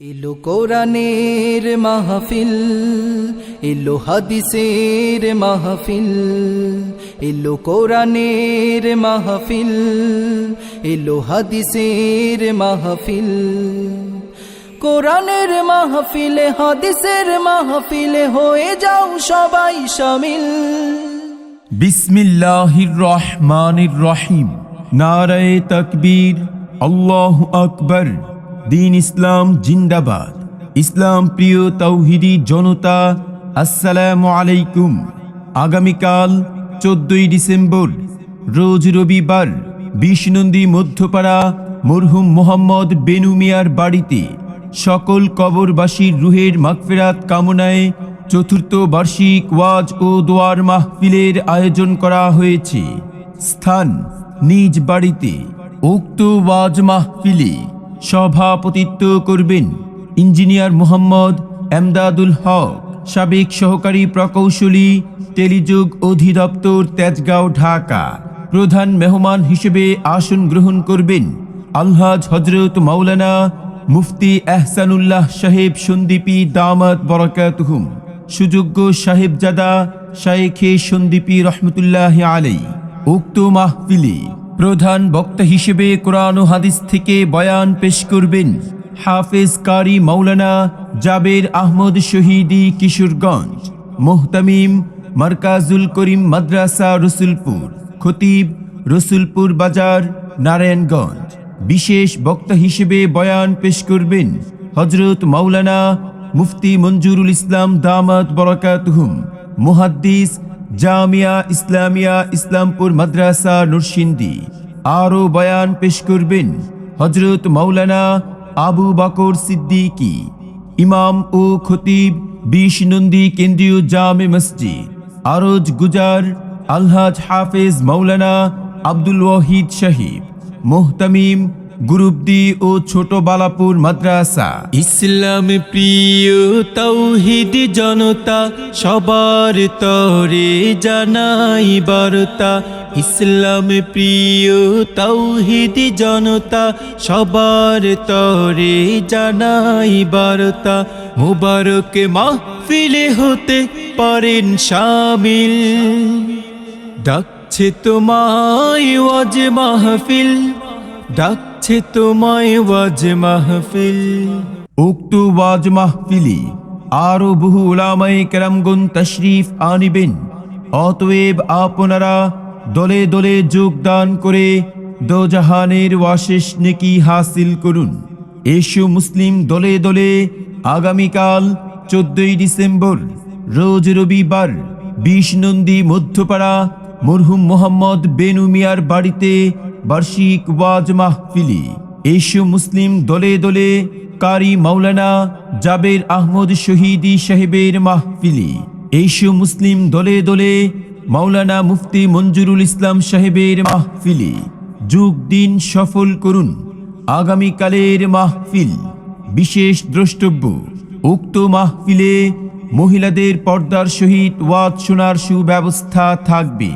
এলো কোরআনের মাহফিল, এলো হাদিসের মাহফিল, এলো কোরআনের মাহফিল, এলো হাদিসের মাহফিল। কোরআনের মাহফিলে, হাদিসের মাহফিলে হয়ে যাও সবাই শামিল বিসমিল্লাহির রহমানির রহিম। নারায়ে তকবীর, আল্লাহ আকবর। দিন ইসলাম জিন্দাবাদ। ইসলাম প্রিয় তৌহিদি জনতা, আসসালামু আলাইকুম। আগামীকাল চোদ্দই ডিসেম্বর, রোজ রবিবার বিষ্ণন্দী মধ্যপাড়া, মরহুম মোহাম্মদ বেনু মিয়ার বাড়িতে সকল কবরবাসীর রুহের মাগফিরাত কামনায় চতুর্থ বার্ষিক ওয়াজ ও দোয়ার মাহফিলের আয়োজন করা হয়েছে। স্থান, নিজ বাড়িতে, উক্ত ওয়াজ মাহফিলে সভাপতিত্ব করবেন ইঞ্জিনিয়ার মোহাম্মদ এমদাদুল হক, সাবেক সহকারী প্রকৌশলী, টেলিযোগ অধিদপ্তর তেজগাঁও, ঢাকা। প্রধান মেহমান হিসেবে আসন গ্রহণ করবেন আলহাজ হজরত মাওলানা মুফতি এহসানুল্লাহ সাহেব সন্দীপী দামাত বরকাতহুম, সুযোগ্য সাহেবজাদা শায়েখে সন্দীপী রহমতুল্লাহ আলাই উক্ত মাহফিলে প্রধান বক্তা হিসেবে কোরআন হাদিস থেকে বয়ান পেশ করবেন হাফেজ কারি মাওলানা জাবের আহমদ শহীদি কিশোরগঞ্জ, মোহতামিম মার্কাজুল করিম মাদ্রাসা রসুলপুর, খতিব রসুলপুর বাজার, নারায়ণগঞ্জ। বিশেষ বক্তা হিসেবে বয়ান পেশ করবেন হজরত মাওলানা মুফতি মঞ্জুরুল ইসলাম দামাত বরকাতহুম, মুহাদ্দিস জামিয়া ইসলামিয়া ইসলামপুর মাদ্রাসা নুরসিন্দি আরও বয়ান পেশ করবেন হজরত মাওলানা আবু বাকর সিদ্দিকী, ইমাম ও খতিব বিশ নন্দী কেন্দ্রীয় জামে মসজিদ, আরজ গুজার, আলহাজ হাফেজ মাওলানা আব্দুল ওয়াহিদ সাহিব, মোহতামিম গুরুবদি ও ছোট বালাপুর মাদ্রাসা। ইসলাম প্রিয় তৌহিদ জনতা, সবার তরে জানাই বার্তা। ইসলাম প্রিয় তৌহিদ জনতা, সবার তরে জানাই বার্তা। মুবারক মাহফিলে হতে পারেন শামিল ডাকছে তোমায় ওয়াজ মাহফিল ডাকছে তোমায় ওয়াজ মাহফিল। উক্ত ওয়াজ মাহফিলি আরও বহু উলামাই কেরামগুন তশরিফ আনিবেন। অতএব আপনারা দলে দলে যোগদান করে দোজাহানের ওয়াশেষ নেকি হাসিল করুন। এসু মুসলিম দলে দলে আগামীকাল চোদ্দই ডিসেম্বর, রোজ রবিবার, বিশ নন্দী মধ্যপাড়া মরহুম মোহাম্মদ বেনু মিয়ার বাড়িতে বার্ষিক ওয়াজ মাহফিলি এসু মুসলিম দলে দলে কারি মাওলানা জাবের আহমদ শহীদি সাহেবের মাহফিলি এসু মুসলিম দলে দলে মাওলানা মুফতি মঞ্জুরুল ইসলাম সাহেবের মাহফিলি যুগ দিন সফল করুন আগামীকালের মাহফিল। বিশেষ দ্রষ্টব্য, উক্ত মাহফিলে মহিলাদের পর্দার সহিত ওয়াজ শোনার সুব্যবস্থা থাকবে।